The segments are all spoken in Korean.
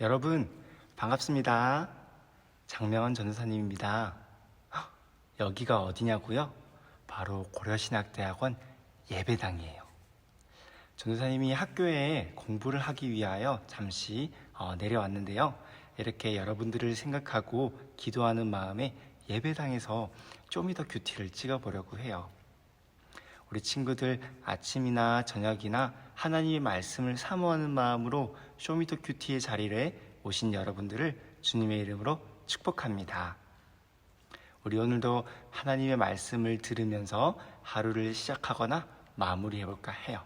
여러분 반갑습니다. 장명환 전도사님입니다. 헉, 여기가 어디냐고요? 바로 고려신학대학원 예배당이에요. 전도사님이 학교에 공부를 하기 위하여 잠시 어, 내려왔는데요. 이렇게 여러분들을 생각하고 기도하는 마음에 예배당에서 쪼미더 큐티를 찍어보려고 해요. 우리 친구들 아침이나 저녁이나 하나님의 말씀을 사모하는 마음으로 쇼미더 큐티의 자리에 오신 여러분들을 주님의 이름으로 축복합니다. 우리 오늘도 하나님의 말씀을 들으면서 하루를 시작하거나 마무리해 볼까 해요.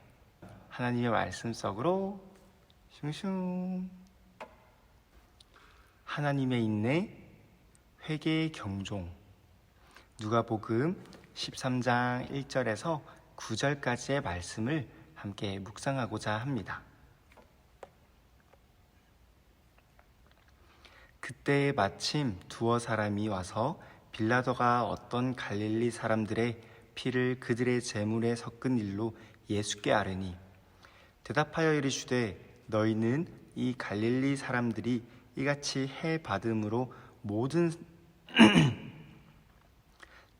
하나님의 말씀 속으로 슝슝 하나님의 인내 회개의 경종 누가복음 13장 1절에서 9절까지의 말씀을 함께 묵상하고자 합니다. 그때 마침 두어 사람이 와서 빌라도가 어떤 갈릴리 사람들의 피를 그들의 재물에 섞은 일로 예수께 아뢰니 대답하여 이르시되 너희는 이 갈릴리 사람들이 이같이 해 받음으로 모든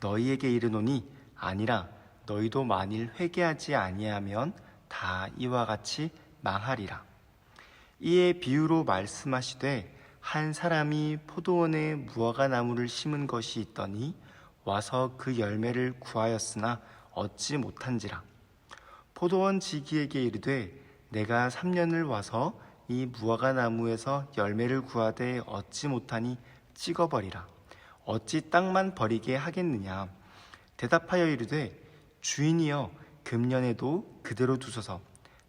너희에게 이르노니 아니라 너희도 만일 회개하지 아니하면 다 이와 같이 망하리라. 이에 비유로 말씀하시되 한 사람이 포도원에 무화과 나무를 심은 것이 있더니 와서 그 열매를 구하였으나 얻지 못한지라. 포도원 지기에게 이르되 내가 3년을 와서 이 무화과 나무에서 열매를 구하되 얻지 못하니 찍어버리라. 어찌 땅만 버리게 하겠느냐? 대답하여 이르되 주인이여 금년에도 그대로 두소서.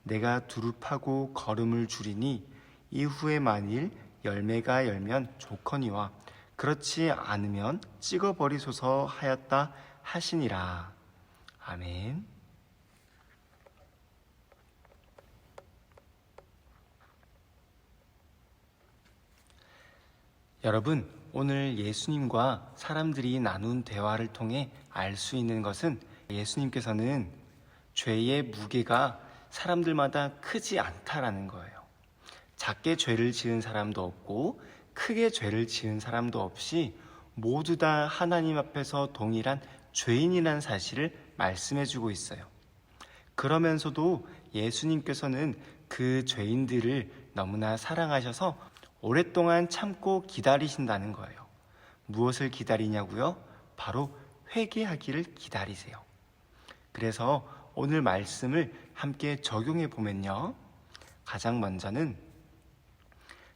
내가 두루 파고 걸음을 줄이니 이후에 만일 열매가 열면 좋거니와 그렇지 않으면 찍어버리소서 하였다 하시니라. 아멘. 여러분, 오늘 예수님과 사람들이 나눈 대화를 통해 알 수 있는 것은 예수님께서는 죄의 무게가 사람들마다 크지 않다라는 거예요. 작게 죄를 지은 사람도 없고 크게 죄를 지은 사람도 없이 모두 다 하나님 앞에서 동일한 죄인이라는 사실을 말씀해 주고 있어요. 그러면서도 예수님께서는 그 죄인들을 너무나 사랑하셔서 오랫동안 참고 기다리신다는 거예요. 무엇을 기다리냐고요? 바로 회개하기를 기다리세요. 그래서 오늘 말씀을 함께 적용해 보면요. 가장 먼저는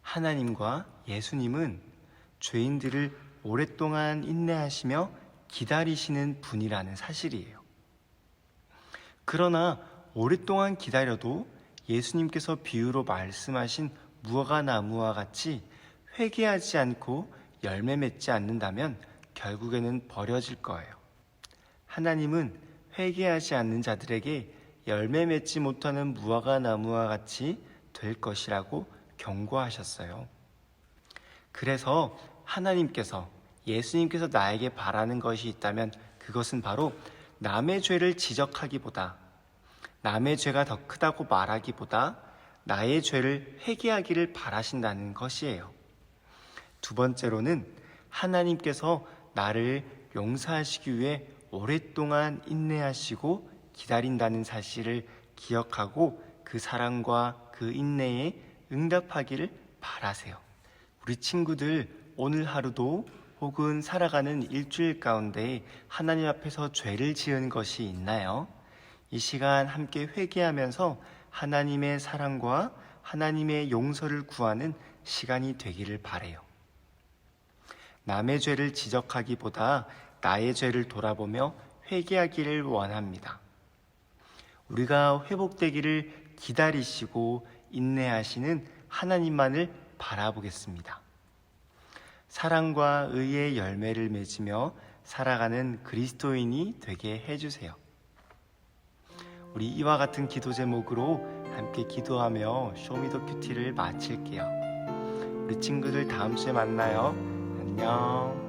하나님과 예수님은 죄인들을 오랫동안 인내하시며 기다리시는 분이라는 사실이에요. 그러나 오랫동안 기다려도 예수님께서 비유로 말씀하신 무화과 나무와 같이 회개하지 않고 열매 맺지 않는다면 결국에는 버려질 거예요. 하나님은 회개하지 않는 자들에게 열매 맺지 못하는 무화과 나무와 같이 될 것이라고 경고하셨어요. 그래서 하나님께서 예수님께서 나에게 바라는 것이 있다면 그것은 바로 남의 죄를 지적하기보다 남의 죄가 더 크다고 말하기보다 나의 죄를 회개하기를 바라신다는 것이에요. 두 번째로는 하나님께서 나를 용서하시기 위해 오랫동안 인내하시고 기다린다는 사실을 기억하고 그 사랑과 그 인내에 응답하기를 바라세요. 우리 친구들 오늘 하루도 혹은 살아가는 일주일 가운데 하나님 앞에서 죄를 지은 것이 있나요? 이 시간 함께 회개하면서 하나님의 사랑과 하나님의 용서를 구하는 시간이 되기를 바래요. 남의 죄를 지적하기보다 나의 죄를 돌아보며 회개하기를 원합니다. 우리가 회복되기를 기다리시고 인내하시는 하나님만을 바라보겠습니다. 사랑과 의의 열매를 맺으며 살아가는 그리스도인이 되게 해주세요. 우리 이와 같은 기도 제목으로 함께 기도하며 쇼미더 큐티를 마칠게요. 우리 친구들 다음 주에 만나요. 안녕.